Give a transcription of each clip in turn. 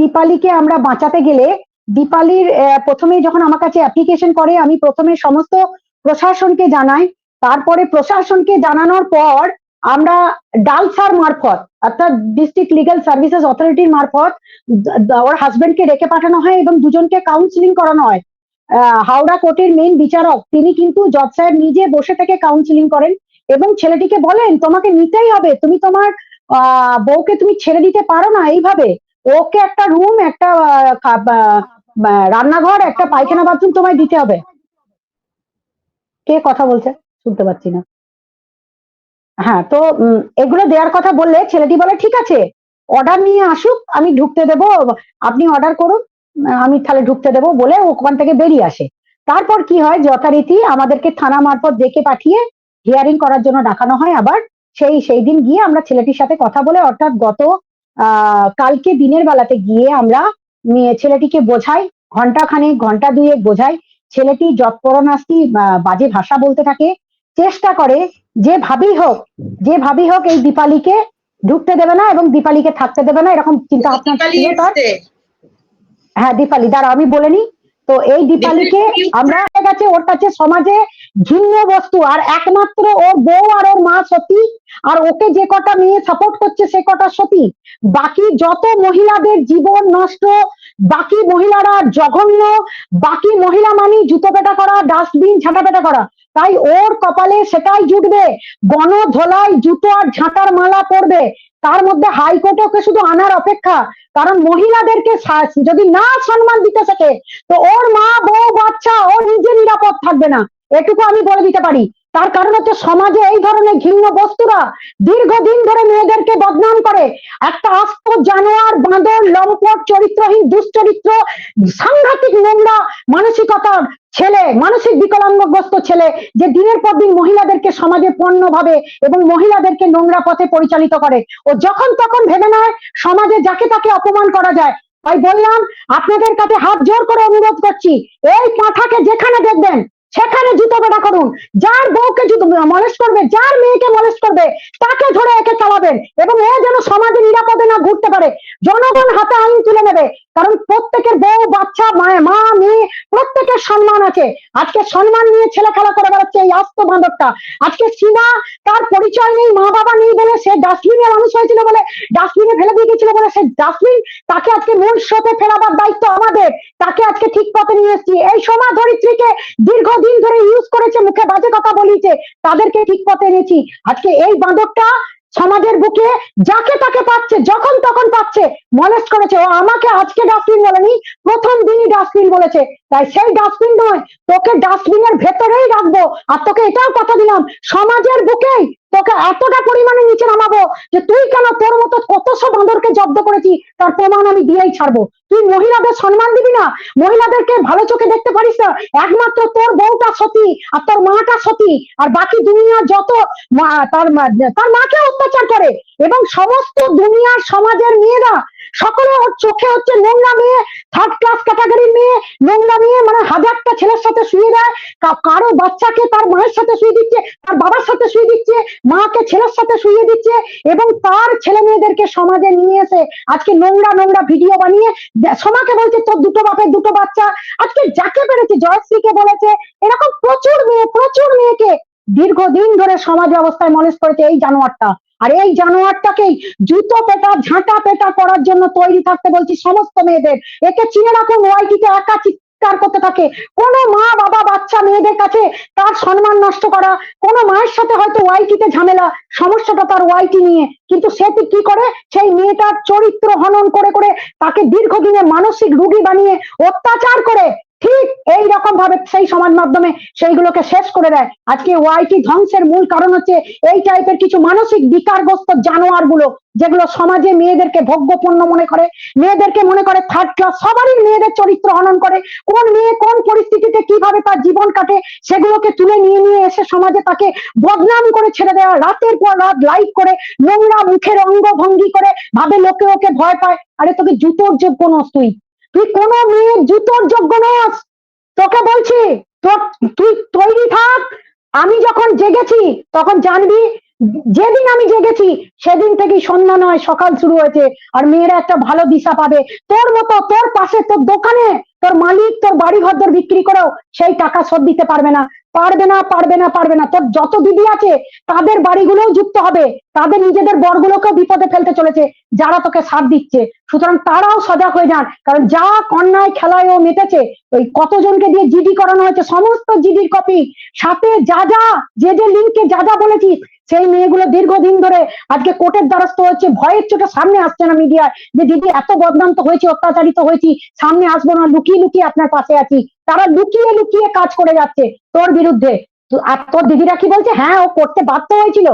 দীপালিকে আমরা বাঁচাতে গেলে দীপালির প্রথমে যখন আমার কাছে অ্যাপ্লিকেশন করে, আমি প্রথমে সমস্ত প্রশাসনকে জানাই। তারপরে প্রশাসনকে জানানোর পর আমরা ডালসার মারফত, অর্থাৎ ডিস্ট্রিক্ট লিগ্যাল সার্ভিসেস অথরিটির মারফত ওর হাজবেন্ডকে ডেকে পাঠানো হয় এবং দুজনকে কাউন্সিলিং করানো হয়। হাওড়া কোর্টের মেইন বিচারক, তিনি কিন্তু জজ সাহেব নিজে বসে থেকে কাউন্সিলিং করেন এবং ছেলেটিকে বলেন, তোমাকে নিতেই হবে। তুমি তোমার বউকে তুমি ছেড়ে দিতে পারো না এইভাবে। ওকে একটা রুম একটা রান্নাঘর, একটা পায়খানা বাথরুম তোমায় দিতে হবে। কে কথা বলছে? শুনতে পাচ্ছি না। হ্যাঁ তো এগুলো দেওয়ার কথা বললে ছেলেটি বলে, ঠিক আছে অর্ডার নিয়ে আসুক, আমি ঢুকতে দেবো, আপনি অর্ডার করুন, আমি তাহলে ঢুকতে দেবো, বলে ওখান থেকে বেরিয়ে আসে। তারপর কি হয়, যথারীতি আমাদেরকে থানা মারফত ডেকে পাঠিয়ে হিয়ারিং করার জন্য ডাকানো হয় আবার। সেই সেই দিন গিয়ে আমরা ছেলেটির সাথে কথা বলে, অর্থাৎ গত কালকে দিনের বেলাতে গিয়ে আমরা মেয়ে ছেলেটিকে বোঝাই ঘণ্টা খানেক ঘণ্টা দুয়েক বোঝাই। ছেলেটি যৎপরনাস্তি আহ, বাজে ভাষা বলতে থাকে। চেষ্টা করে যে ভাবি হোক যে ভাবি হোক এই দীপালিকে ঢুকতে দেবে না এবং দীপালিকে থাকতে দেবে না এরকম চিন্তা ভাবনা। হ্যাঁ দীপালি দাঁড়াও আমি বলে নি তো এই দীপালিকে আমরা গেছে ওর কাছে সমাজে ঘৃণ্য বস্তু আর একমাত্র ওর বউ আর ওর মা সতী আর ওকে যে কটা মেয়ে সাপোর্ট করছে সে কটা সতী। বাকি যত মহিলাদের জীবন নষ্ট বাকি মহিলারা জঘন্য বাকি মহিলা মানে জুতো পেটা করা ডাস্টবিন ঝাঁটা পেটা করা তাই ওর কপালে সেটাই জুটবে। গণ জুতো আর ঝাঁটার মালা পড়বে তার মধ্যে হাইকোর্ট ওকে শুধু আনার অপেক্ষা। কারণ মহিলাদেরকে যদি না সম্মান দিতে থাকে তো ওর মা, বউ, বাচ্চা, ও নিজে নিরাপদ থাকবে না। এটুকু আমি বলে দিতে পারি। তার কারণ হচ্ছে সমাজে এই ধরনের ঘৃণ্য বস্তুরা দীর্ঘদিন ধরে মেয়েদেরকে বদনাম করে। একটা আস্ত জানোয়ার, বাঁদর, লম্পট, চরিত্রহীন, দুশ্চরিত্র, সাংঘাতিক নোংরা, মানসিকতার ছেলে, মানসিক বিকলাঙ্গগ্রস্ত ছেলে যে দিনের পর দিন মহিলাদেরকে সমাজে পণ্য ভাবে এবং মহিলাদেরকে নোংরা পথে পরিচালিত করে। ও যখন তখন ভেবে নেয়, সমাজে যাকে তাকে অপমান করা যায়। তাই বললাম, আপনাদের কাছে হাত জোর করে অনুরোধ করছি, এই পাঠাকে যেখানে দেখবেন সেখানে জুতো বেড়া করুন। যার বউকে জুতো মলেস করবে, যার মেয়েকে মলেস করবে, তাকে ধরে একে চালাবেন এবং এ যেন সমাজে নিরাপদে না ঘুরতে পারে। জনগণ হাতে আইন তুলে নেবে, কারণ প্রত্যেকের বউ, বাচ্চা, মা- মা, মেয়ে, প্রত্যেকের সম্মান আছে আজকে সম্মান নিয়ে ছেলে খেলা করে বেড়াচ্ছে এই আস্ত বান্ধবটা আজকে সীমা তার পরিচয় নেই, মা বাবা নেই বলে সে ডাস্টবিনে মানুষ হয়েছিল বলে, ডাস্টবিনে ফেলে দিয়ে গেছিল বলে সে ডাস্টবিন তাকে আজকে মূল স্রোতে ফেরাবার দায়িত্ব আমাদের, তাকে আজকে ঠিক পথে নিয়ে এসেছি। এই সমা ধরিত্রীকে দীর্ঘদিন ধরে ইউজ করেছে, মুখে বাজে কথা বলিয়েছে, তাদেরকে ঠিক পথে এনেছি। আজকে এই বাঁদরটা সমাজের বুকে যাকে তাকে পাচ্ছে, যখন তখন পাচ্ছে মলেস্ট করেছে। ও আমাকে আজকে ডাস্টবিন বলেনি, প্রথম দিনই ডাস্টবিন বলেছে। তাই সেই ডাস্টবিন নয়, তোকে ডাস্টবিনের ভেতরেই রাখব। আর তোকে এটাও কথা দিলাম, সমাজের বুকেই তোকে এতটা পরিমাণে নিচে নামাবো যে তুই কেন তোর মতো কত সব বাঁদরকে জব্দ করেছি, তার প্রমাণ আমি দিয়েই ছাড়বো। তুই মহিলাদের সম্মান দিবি না? মহিলাদেরকে ভালো চোখে দেখতে পারিস না? একমাত্র তোর বউটা সতী আর তোর মাটা সতী, আর বাকি দুনিয়া যত তার তার মাকে অত্যাচার করে। এবং সমস্ত দুনিয়ার সমাজের মেয়েরা, সকলে ওর চোখে হচ্ছে নোংরা মেয়ে থার্ড ক্লাস ক্যাটাগরির মেয়ে, নোংরা মেয়ে মানে হাজারটা ছেলের সাথে শুয়ে দেয় কারও বাচ্চাকে তার মায়ের সাথে শুয়ে দিচ্ছে, তার বাবার সাথে শুয়ে দিচ্ছে, মাকে ছেলের সাথে শুয়ে দিচ্ছে, এবং তার ছেলে মেয়েদেরকে সমাজে নিয়ে এসে আজকে নোংরা নোংরা ভিডিও বানিয়ে সোমাকে বলছে, তোর দুটো বাপের দুটো বাচ্চা। আজকে যাকে পেরেছে, জয়শ্রীকে বলেছে, এরকম প্রচুর মেয়ে, প্রচুর মেয়েকে দীর্ঘদিন ধরে সমাজ ব্যবস্থায় মলেস করেছে এই জানোয়ারটা। আর এই জানোয়ারটাকেই জুতো পেটা, ঝাঁটা পেটা করার জন্য তৈরি থাকতে বলছি সমস্ত মেয়েদের। একে চিনে রাখুন ওয়াইটিতে একা চিৎকার করতে থাকে। কোন মা, বাবা, বাচ্চা মেয়েদের কাছে তার সম্মান নষ্ট করা, কোন মায়ের সাথে হয়তো ওয়াইটিতে ঝামেলা, সমস্যাটা তার ওয়াইটি নিয়ে। কিন্তু সে কি করে? সেই মেয়েটার চরিত্র হনন করে করে তাকে দীর্ঘদিনে মানসিক রোগী বানিয়ে অত্যাচার করে। ঠিক এই রকম ভাবে সেই সমাজ মাধ্যমে সেইগুলোকে শেষ করে দেয়। আজকে ওয়াইটি ধ্বংসের মূল কারণ হচ্ছে এই টাইপের কিছু মানসিক বিকারগ্রস্ত জানোয়ারগুলো যেগুলো সমাজে মেয়েদেরকে ভোগ্যপূর্ণ মনে করে, মেয়েদেরকে মনে করে থার্ড ক্লাস সবারই মেয়েদের চরিত্র হনন করে। কোন মেয়ে কোন পরিস্থিতিতে কীভাবে তার জীবন কাটে, সেগুলোকে তুলে নিয়ে নিয়ে এসে সমাজে তাকে বদনাম করে ছেড়ে দেওয়া, রাতের পর রাত লাইভ করে, নোংরা মুখের অঙ্গভঙ্গি করে, ভাবে লোকে ওকে ভয় পায়। আরে তোকে জুতোর যোগ্য নস তুই। তুই কোনো মেয়ের জুতোর যোগ্য নস। তোকে বলছি, তোর, তুই তৈরি থাক। আমি যখন জেগেছি, তখন জানবি, যেদিন আমি জেগেছি, সেদিন থেকে সন্ধ্যা নয়, সকাল শুরু হয়েছে, আর মেয়েরা একটা ভালো দিশা পাবে। তোর মতো, তোর পাশে, তোর দোকানে, তোর মালিক, তোর বাড়ি ঘর বিক্রি করেও সেই টাকা শোধ দিতে পারবে না। পারবে না পারবে না পারবে না। তোর যত দিদি আছে, তাদের বাড়িগুলোও যুক্ত হবে। তাদের নিজেদের বরগুলোকেও বিপদে ফেলতে চলেছে, যারা তোকে সাথ দিচ্ছে। সুতরাং তারাও সজাগ হয়ে যান। কারণ যা কন্যায় খেলায় ও মেতেছে, ওই কতজনকে দিয়ে জিডি করানো হয়েছে, সমস্ত জিডির কপি সাথে যা যা, যে যে লিঙ্কে যা যা বলেছিস সেই মেয়েগুলো দীর্ঘদিন ধরে আজকে কোর্টের দ্বারস্থ হচ্ছে ভয়ের চোটে সামনে আসছে না মিডিয়ায় যে দিদি, এত বদনাম তো হয়েছে, অত্যাচারিত হয়েছি, সামনে আসব না, লুকিয়ে লুকিয়ে আপনার পাশে আছি। তারা লুকিয়ে লুকিয়ে কাজ করে যাচ্ছে তোর বিরুদ্ধে। আর তোর দিদিরা কি বলছে? হ্যাঁ ও করতে বাধ্য হয়েছিল।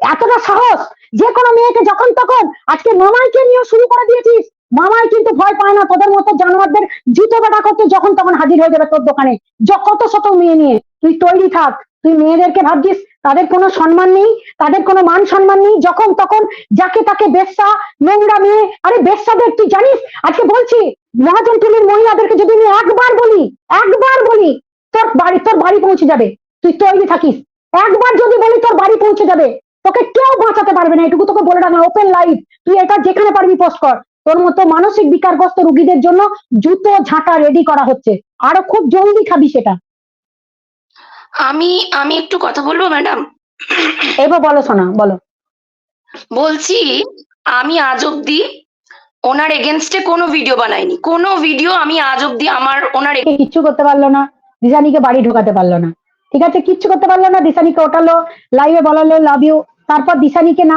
এতটা সাহস, যে কোনো মেয়েকে যখন তখন আজকে মামাইকে নিয়ে শুরু করে দিয়েছিস। মামাই কিন্তু ভয় পায় না, তোদের মতো জানোয়ারদের জুতো বেটা করতে যখন তখন হাজির হয়ে যাবে তোর দোকানে। কত শত মেয়ে নিয়ে, তুই তৈরি থাক। তুই মেয়েদেরকে ভাবছিস? তাদের কোনো সম্মান নেই, তাদের কোনো মান সম্মান নেই, যখন তখন যাকে তাকে বেশ্যা, নোংরা মেয়ে, আরে বেশ্যাদের তুই জানিস? আজকে বলছি, মহাজন টিভির মহিলাদেরকে যদি আমি একবার বলি একবার বলি, তোর বাড়ি তোর বাড়ি পৌঁছে যাবে, তুই তৈরি থাকিস। একবার যদি বলি, তোর বাড়ি পৌঁছে যাবে। তোকে কেউ বাঁচাতে পারবে না, এটুকু তোকে বলে রাখা ওপেন লাইফ তুই এটা যেখানে পারবি পোস্ট কর। তোর মতো মানসিক বিকারগ্রস্ত রুগীদের জন্য জুতো, ঝাঁটা রেডি করা হচ্ছে। আরও খুব জলদি খাবি সেটা। আমি আমি একটু কথা বলব ম্যাডাম? এবার বলো শোনা বলো। বলছি আমি আজ অব্দি ওনার এগেনস্টে কোনো ভিডিও বানাইনি। কোনো ভিডিও আমি আজ অব্দি আমার ওনার কিচ্ছু করতে পারল না দিশানিকে বাড়ি ঢোকাতে পারল না। ঠিক আছে? কিচ্ছু করতে পারল না দিশানিকে ওঠালো লাইভে বলালো লাভ ইউ তারপর দিশানিকে না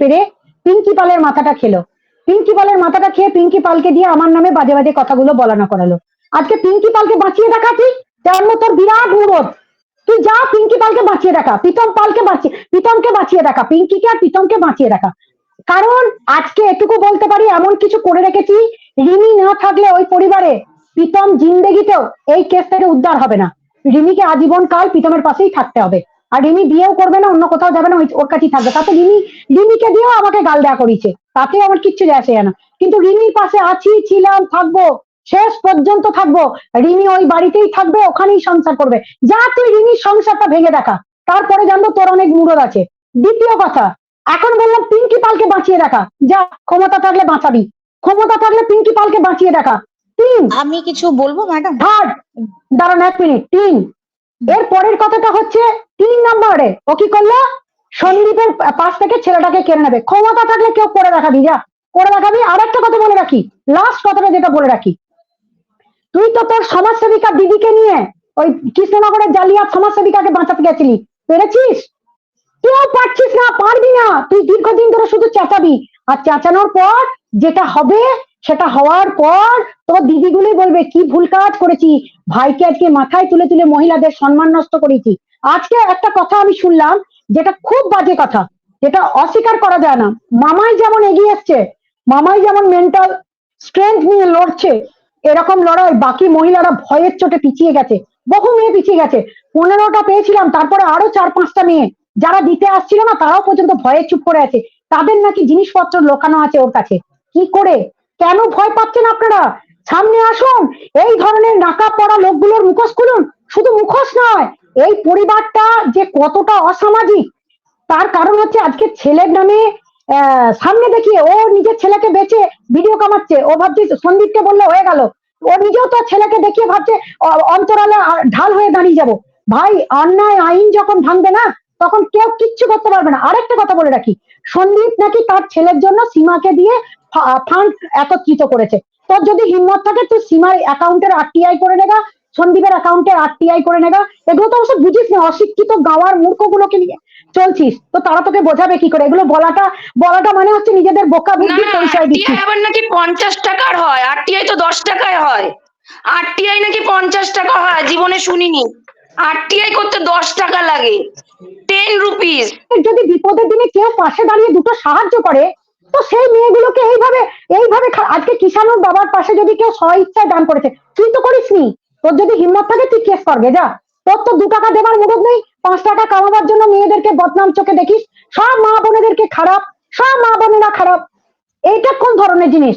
পেরে পিঙ্কি পালের মাথাটা খেলো। পিঙ্কি পালের মাথাটা খেয়ে পিঙ্কি পালকে দিয়ে আমার নামে বাজে বাজে কথাগুলো বলানো করালো। আজকে পিঙ্কি পালকে বাঁচিয়ে রাখা তুই জন্ম তোর বিরাট মুরদ তুই যা পিঙ্কি পালকে বাঁচিয়ে রাখা প্রীতম পালকে বাঁচিয়ে প্রীতমকে বাঁচিয়ে রাখা পিঙ্কিকে আর প্রীতমকে বাঁচিয়ে রাখা কারণ আজকে এটুকু বলতে পারি, এমন কিছু করে রেখেছি, রিমি না থাকলে ওই পরিবারে প্রীতম জিন্দেগিতেও এই কেস থেকে উদ্ধার হবে না। রিমিকে আজীবন কাল প্রীতমের পাশেই থাকতে হবে। আর রিমি বিয়েও করবে না, অন্য কোথাও যাবে না ওর কাছেই থাকবে। তাতে রিমি রিমিকে দিয়েও আমাকে গাল দেয়া করিয়েছে। তাতেও আমার কিচ্ছু যায় আসে না। কিন্তু রিমির পাশে আছি, ছিলাম, থাকব। শেষ পর্যন্ত থাকব। রিমি ওই বাড়িতেই থাকবে ওখানেই সংসার করবে। যা তুই রিমির সংসারটা ভেঙে দেখা তারপরে জানব তোর অনেক মুরদ আছে। দ্বিতীয় কথা এখন বললাম পিঙ্কি পালকে বাঁচিয়ে রাখা যা ক্ষমতা থাকলে বাঁচাবি। ক্ষমতা থাকলে পিঙ্কি পালকে বাঁচিয়ে রাখা তিন। আমি কিছু বলব ম্যাডাম? থার্ড দাঁড়ান এক মিনিট। তিন। এর পরের কথাটা হচ্ছে তিন নম্বরে ও কি করল? সন্দীপের পাশ থেকে ছেলেটাকে কেড়ে নেবে। ক্ষমতা থাকলে কেউ করে দেখাবি যা। করে দেখাবি। আর একটা কথা বলে রাখি। লাস্ট কথাটা যেটা বলে রাখি তুই তো তোর সমাজসেবিকা দিদিকে নিয়ে ওই কৃষ্ণনগরের জালিয়াত সমাজসেবিকাকে বাঁচাতে গেছিলি, পেরেছিস? কেউ পারছিস না, পারবি না। তুই দীর্ঘদিন ধরে শুধু চেঁচাবি। আর চেঁচানোর পর যেটা হবে সেটা হওয়ার পর তোর দিদিগুলি বলবে, কি ভুল কাজ করেছি? ভাইকে আজকে মাথায় তুলে তুলে মহিলাদের সম্মান নষ্ট করেছি। আজকে একটা কথা আমি শুনলাম, যেটা খুব বাজে কথা, যেটা অস্বীকার করা যায় না। মামাই যেমন এগিয়ে এসছে মামাই যেমন মেন্টাল স্ট্রেংথ নিয়ে লড়ছে এরকম লড়াই বাকি মহিলারা ভয়ের চোটে পিছিয়ে গেছে, বহু মেয়ে পিছিয়ে গেছে। পনেরোটা পেয়েছিলাম, তারপরে আরও চার পাঁচটা মেয়ে। যারা দিতে আসছিল না, তারাও পর্যন্ত ভয়ে চুপ করে আছে। তাদের নাকি জিনিসপত্র লোকানো আছে ওর কাছে। কি করে? কেন ভয় পাচ্ছেন আপনারা? সামনে আসুন। এই ধরনের নাকা পড়া লোকগুলোর মুখোশ খুলুন। শুধু মুখোশ নয়, এই পরিবারটা যে কতটা অসামাজিক, তার কারণ হচ্ছে আজকে ছেলের নামে সামনে দেখিয়ে ও নিজের ছেলেকে বেচে ভিডিও কামাচ্ছে। ও ভাবছে সন্দীপকে বললে, হয়ে গেল। ও নিজেও তো ছেলেকে দেখিয়ে ভাবছে অন্তরালে ঢাল হয়ে দাঁড়িয়ে যাব। ভাই, অন্যায় আইন যখন ভাঙবে না, তখন কেউ কিচ্ছু করতে পারবে না। আরেকটা কথা বলে রাখি, সন্দীপ নাকি তার ছেলের জন্য সীমাকে দিয়ে ফান্ড একত্রিত করেছে। তোর যদি হিম্মত থাকে, তুই সীমার অ্যাকাউন্টের আরটিআই করে নেগা সন্দীপের অ্যাকাউন্টে আরটিআই করে নেগা। এগুলো তো অবশ্য বুঝিস না অশিক্ষিত গাওয়ার মূর্খগুলোকে নিয়ে চলছিস। তো তারা তোকে বোঝাবে কি করে? এগুলো বলাটা বলাটা মানে হচ্ছে নিজেদের বোকা না পরিচয় দিচ্ছিস। আবার নাকি পঞ্চাশ টাকার হয়? আরটিআই তো দশ টাকায় হয়। আরটিআই নাকি পঞ্চাশ টাকা হয়? জীবনে শুনিনি। আরটিআই করতে দশ টাকা লাগে। টেন রুপিস যদি বিপদের দিনে কেউ পাশে দাঁড়িয়ে দুটো সাহায্য করে তো সেই মেয়েগুলোকে এইভাবে এইভাবে আজকে কিষানুর বাবার পাশে যদি কেউ স্ব ইচ্ছায় দান করেছে। তুই তো করিসনি। তোর যদি হিম্মত থাকে, তুই কেস করবে যা তোর তো দু টাকা দেবার মুরদ নেই। পাঁচ টাকা কামাবার জন্য মেয়েদেরকে বদনাম চোখে দেখিস। সব মা বোনেদেরকে খারাপ, সব মা বোনেরা খারাপ। এইটা কোন ধরনের জিনিস?